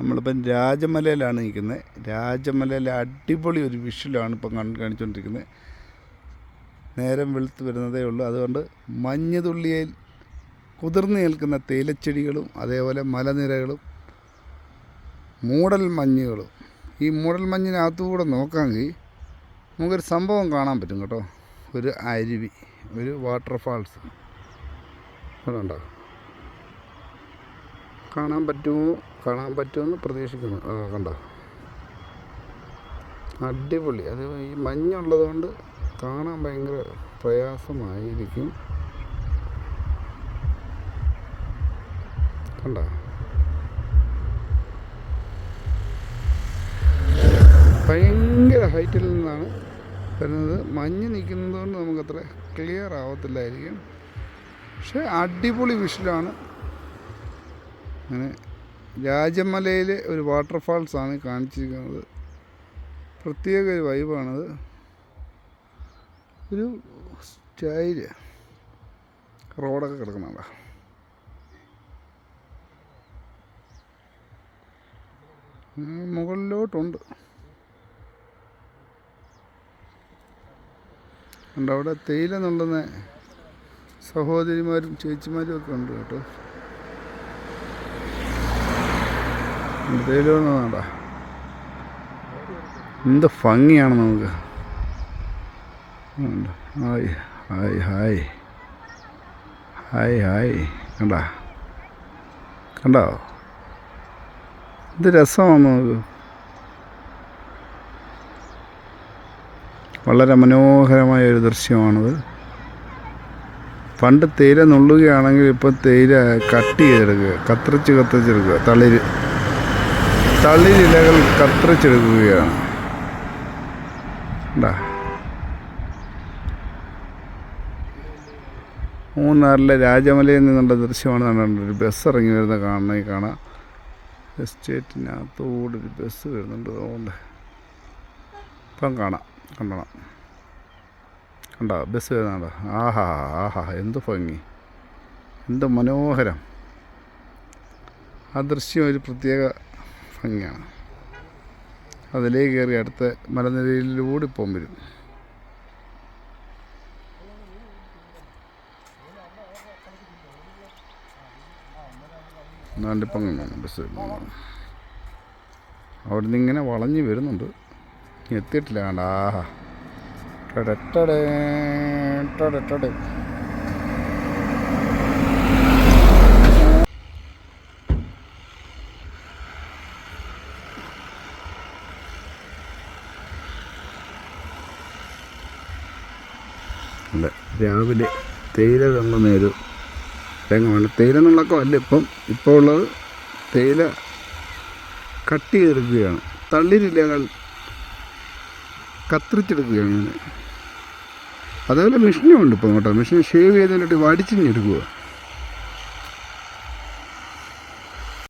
നമ്മളിപ്പം രാജമലയിലാണ് നിൽക്കുന്നത്. രാജമലയിലെ അടിപൊളി ഒരു വിഷ്വലാണ് ഇപ്പം കാണി കാണിച്ചുകൊണ്ടിരിക്കുന്നത്. നേരം വെളുത്ത് വരുന്നതേ ഉള്ളൂ. അതുകൊണ്ട് മഞ്ഞുതുള്ളിയിൽ കുതിർന്നു നിൽക്കുന്ന തേയിലച്ചെടികളും അതേപോലെ മലനിരകളും മൂടൽ മഞ്ഞുകളും. ഈ മൂടൽ മഞ്ഞിനകത്തുകൂടെ നോക്കാമെങ്കിൽ നമുക്കൊരു സംഭവം കാണാൻ പറ്റും കേട്ടോ. ഒരു അരുവി ഒരു വാട്ടർഫാൾസ് അതുണ്ടോ? കാണാൻ പറ്റുമോ? കാണാൻ പറ്റുമെന്ന് പ്രതീക്ഷിക്കുന്നു. കണ്ടോ? അടിപൊളി. അത് ഈ മഞ്ഞുള്ളത് കൊണ്ട് കാണാൻ ഭയങ്കര പ്രയാസമായിരിക്കും. കണ്ടോ? ഭയങ്കര ഹൈറ്റിൽ നിന്നാണ് വരുന്നത്. മഞ്ഞ് നിൽക്കുന്നതുകൊണ്ട് നമുക്കത്ര ക്ലിയർ ആവത്തില്ലായിരിക്കും. പക്ഷേ അടിപൊളി വിഷലാണ് അങ്ങനെ രാജമലയിലെ ഒരു വാട്ടർഫാൾസാണ് കാണിച്ചിരിക്കുന്നത്. പ്രത്യേക ഒരു വൈബാണത് ഒരു സ്റ്റൈൽ. റോഡൊക്കെ കിടക്കുന്നുണ്ടോ? ഉം, മുകളിലോട്ടുണ്ട്. ഉണ്ട് അവിടെ തേയില നുള്ളുന്ന സഹോദരിമാരും ചേച്ചിമാരും ഒക്കെ ഉണ്ട് കേട്ടോ. എന്ത് ഭംഗിയാണ് നമുക്ക്. Hi hi hi. Hi hi. കണ്ടാ? കണ്ടോ? എന്ത് രസമാണ് നമുക്ക്. വളരെ മനോഹരമായ ഒരു ദൃശ്യമാണത്. പണ്ട് തേയില നുള്ളുകയാണെങ്കിൽ ഇപ്പം തേയില കട്ട് ചെയ്തെടുക്കുക കത്തിച്ച് കത്തിച്ചെടുക്കുക തളിര്. തളിരിലകൾ കത്തിരിച്ചെടുക്കുകയാണ് ഉണ്ടാ മൂന്നാറിലെ രാജമലയിൽ നിന്നുള്ള ദൃശ്യമാണ് കണ്ടുകൊണ്ട് ഒരു ബസ് ഇറങ്ങി വരുന്ന കാണുന്ന കാണാം. എസ്റ്റേറ്റിനകത്തോടെ ഒരു ബസ് വരുന്നുണ്ട്. അതുകൊണ്ട് ഇപ്പം കാണാം. കണ്ടണം. കണ്ടോ? ബസ് വരുന്നുണ്ടോ? ആഹാ ആഹാ. എന്ത് ഭംഗി. എന്ത് മനോഹരം. ആ ദൃശ്യം ഒരു പ്രത്യേക ഭംഗിയാണ്. അതിലേ കയറി അടുത്ത മലനിരയിലൂടെ ഇപ്പം വരും. നാണ്ടിപ്പം കണ്ടാണ് ബസ് അവിടെ നിന്ന് ഇങ്ങനെ വളഞ്ഞ് വരുന്നുണ്ട്. എത്തിയിട്ടില്ല. ആഹാ. ടടേ ടടട്ടടേ. അല്ല രാവിലെ തേയില തള്ളുന്ന ഒരു രംഗമാണ് തേയില എന്നുള്ളൊക്കെ അല്ല ഇപ്പം. ഇപ്പോൾ ഉള്ളത് തേയില കട്ട് ചെയ്തെടുക്കുകയാണ് തള്ളിരില്ലകൾ കത്തിരിച്ചെടുക്കുകയാണ് അതേപോലെ മെഷീനും ഉണ്ട് ഇപ്പം കേട്ടോ. Machine shave ചെയ്തതിലോട്ട് വടിച്ചിഞ്ഞെടുക്കുക